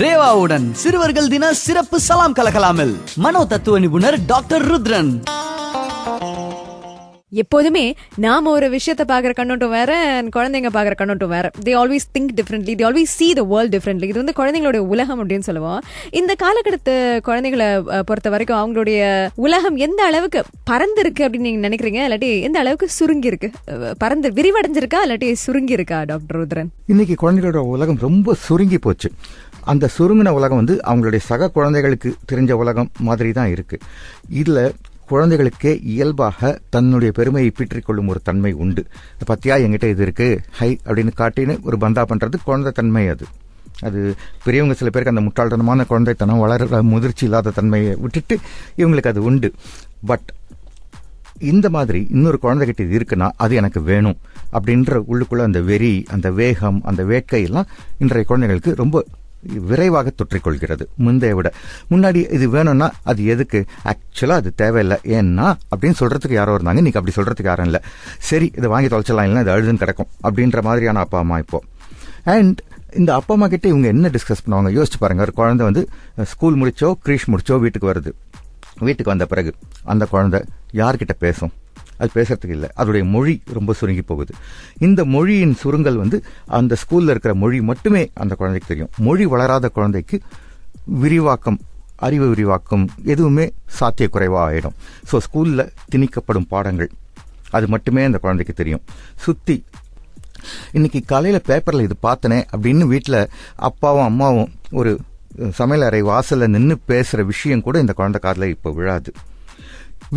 ரேவாவுடன் சிறுவர்கள் தின சிறப்பு சலாம் கலகலாமில் மனோ தத்துவ நிபுணர் டாக்டர் ருத்ரன். எப்போதுமே நாம ஒரு விஷயத்தை பாக்குற கண்ணோட்டம் வேற குழந்தைங்க பாக்குற கண்ணோட்டம் வேற. They always think differently they always see the world differently இது வந்து குழந்தைங்களோட உலகம் அப்படின்னு சொல்லுவோம். இந்த காலகட்டத்து குழந்தைகளை பொறுத்த வரைக்கும் அவங்களுடைய உலகம் எந்த அளவுக்கு பறந்து இருக்கு அப்படின்னு நீங்க நினைக்கிறீங்க? இல்லாட்டி எந்த அளவுக்கு சுருங்கி இருக்கு பறந்து விரிவடைஞ்சிருக்கா? இல்லாட்டி சுருங்கி இருக்கா டாக்டர் ருத்ரன்? இன்னைக்கு குழந்தைகளோட உலகம் ரொம்ப சுருங்கி போச்சு. அந்த சுருங்கின உலகம் வந்து அவங்களுடைய சக குழந்தைகளுக்கு தெரிஞ்ச உலகம் மாதிரி தான் இருக்கு. இதுல குழந்தைகளுக்கே இயல்பாக தன்னுடைய பெருமையை பீற்றிக்கொள்ளும் ஒரு தன்மை உண்டு. பத்தியா என்கிட்ட இது இருக்கு. ஹை அப்படின்னு காட்டின்னு ஒரு பந்தா பண்றது குழந்தை தன்மை அது. அது பெரியவங்க சில பேருக்கு அந்த முட்டாள்தனமான குழந்தைத்தனம் வளர முதிர்ச்சி இல்லாத தன்மையை விட்டுட்டு இவங்களுக்கு அது உண்டு. பட் இந்த மாதிரி இன்னொரு குழந்தைகிட்ட இது இருக்குன்னா அது எனக்கு வேணும். அப்படின்ற உள்ளுக்குள்ள அந்த வெறி அந்த வேகம் அந்த வேட்கை எல்லாம் இன்றைய குழந்தைகளுக்கு ரொம்ப விரைவாக தொற்றிக்கொள்கிறது. முந்தைய விட. முன்னாடி இது வேணும்னா அது எதுக்கு? ஆக்சுவலா அது தேவையில்லை. ஏன்னா அப்படின்னு சொல்றதுக்கு யாரோ இருந்தாங்க. இன்னைக்கு அப்படி சொல்றதுக்கு யாரும் இல்லை. சரி இதை வாங்கி தொலைச்சலாம் இல்லைன்னா இது அழுதுன்னு கிடக்கும். அப்படின்ற மாதிரியான அப்பா அம்மா இப்போ. அண்ட் இந்த அப்பா அம்மா கிட்ட இவங்க என்ன டிஸ்கஸ் பண்ணுவாங்க? யோசிச்சு பாருங்க. ஒரு குழந்தை வந்து ஸ்கூல் முடிச்சோ கிரீஷ் முடிச்சோ வீட்டுக்கு வருது. வீட்டுக்கு வந்த பிறகு அந்த குழந்தை யார்கிட்ட பேசும்? அது பேசுறதுக்கு இல்லை. அதோடைய மொழி ரொம்ப சுருங்கி போகுது. இந்த மொழியின் சுருங்கல் வந்து அந்த ஸ்கூல்ல இருக்கிற மொழி மட்டுமே அந்த குழந்தைக்கு தெரியும். மொழி வளராத குழந்தைக்கு விரிவாக்கம் அறிவு விரிவாக்கம் எதுவுமே சாத்தியக்குறைவா ஆயிடும். ஸோ ஸ்கூல்ல திணிக்கப்படும் பாடங்கள் அது மட்டுமே அந்த குழந்தைக்கு தெரியும். சுத்தி இன்னைக்கு காலையில பேப்பர்ல இது பார்த்தனே அப்படின்னு வீட்டில் அப்பாவும் அம்மாவும் ஒரு சமையல் அறை வாசல்ல நின்று பேசுற விஷயம் கூட இந்த குழந்தை காதுல இப்போ விழாது.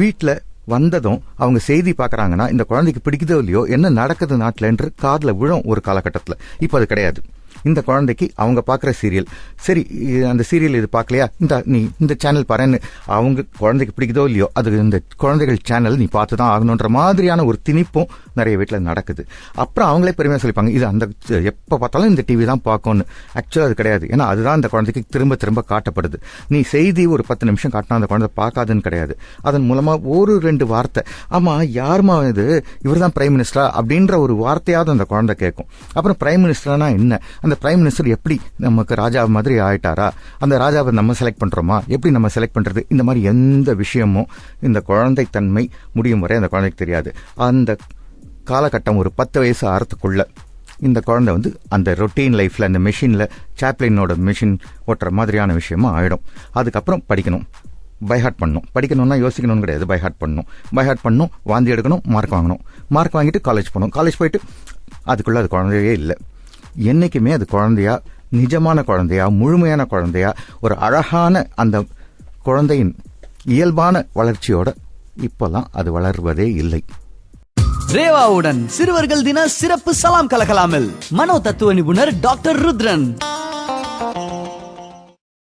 வீட்டில் வந்ததும் அவங்க செய்தி பாக்குறாங்கன்னா இந்த குழந்தைக்கு பிடிக்குதோ இல்லையோ என்ன நடக்குது நாட்டுல என்று காதல விழும் ஒரு காலகட்டத்துல. இப்போ அது கிடையாது. இந்த குழந்தைக்கு அவங்க பார்க்குற சீரியல். சரி அந்த சீரியல் இது பார்க்கலையா இந்த நீ இந்த சேனல் பாருன்னு அவங்க குழந்தைக்கு பிடிக்குதோ இல்லையோ அது இந்த குழந்தைகள் சேனல் நீ பார்த்து தான் ஆகணுன்ற மாதிரியான ஒரு திணிப்பும் நிறைய வீட்டில் நடக்குது. அப்புறம் அவங்களே பெருமையாக சொல்லிப்பாங்க இது அந்த எப்போ பார்த்தாலும் இந்த டிவி தான் பார்க்கணும்னு. ஆக்சுவலாக அது கிடையாது. ஏன்னா அதுதான் அந்த குழந்தைக்கு திரும்ப திரும்ப காட்டப்படுது. நீ செய்தி ஒரு பத்து நிமிஷம் காட்டினா அந்த குழந்தை பார்க்காதுன்னு கிடையாது. அதன் மூலமாக ஒரு ரெண்டு வார்த்தை ஆமாம் யாருமா இது? இவர் தான் பிரைம் மினிஸ்டரா அப்படின்ற ஒரு வார்த்தையாவது அந்த குழந்தை கேட்கும் அப்புறம் பிரைம் மினிஸ்டர்னா என்ன? அந்த பிரைம் மினிஸ்டர் எப்படி நமக்கு ராஜா மாதிரி ஆயிட்டாரா? அந்த ராஜாவை நம்ம செலக்ட் பண்றோமா? எப்படி நம்ம செலக்ட் பண்றது? இந்த மாதிரி எந்த விஷயமும் இந்த குழந்தை தன்மை முடியும் வரை அந்த குழந்தைக்கு தெரியாது. அந்த காலகட்டம் ஒரு பத்து வயசு ஆறதுக்குள்ள இந்த குழந்தை வந்து அந்த ரொட்டீன் லைஃப்ல அந்த மிஷினில் சாப்ளினோட மெஷின் ஓட்டுற மாதிரியான விஷயமா ஆயிடும். அதுக்கப்புறம் படிக்கணும். பைஹார்ட் பண்ணணும். படிக்கணும்னா யோசிக்கணும்னு கிடையாது. பைஹார்ட் பண்ணணும். பைஹார்ட் பண்ணணும். வாந்தி எடுக்கணும். மார்க் வாங்கணும். மார்க் வாங்கிட்டு காலேஜ் போகணும். காலேஜ் போயிட்டு அதுக்குள்ளே அது குழந்தையே இல்லை. என்னைக்குமே அது குழந்தையா நிஜமான குழந்தையா முழுமையான குழந்தையா ஒரு அழகான அந்த குழந்தையின் இயல்பான வளர்ச்சியோட இப்போல்லாம் அது வளர்வதே இல்லை. ரேவாவுடன் சிறுவர்கள் தின சிறப்பு சலாம் கலகலாமில் மனோ தத்துவ நிபுணர் டாக்டர் ருத்ரன்.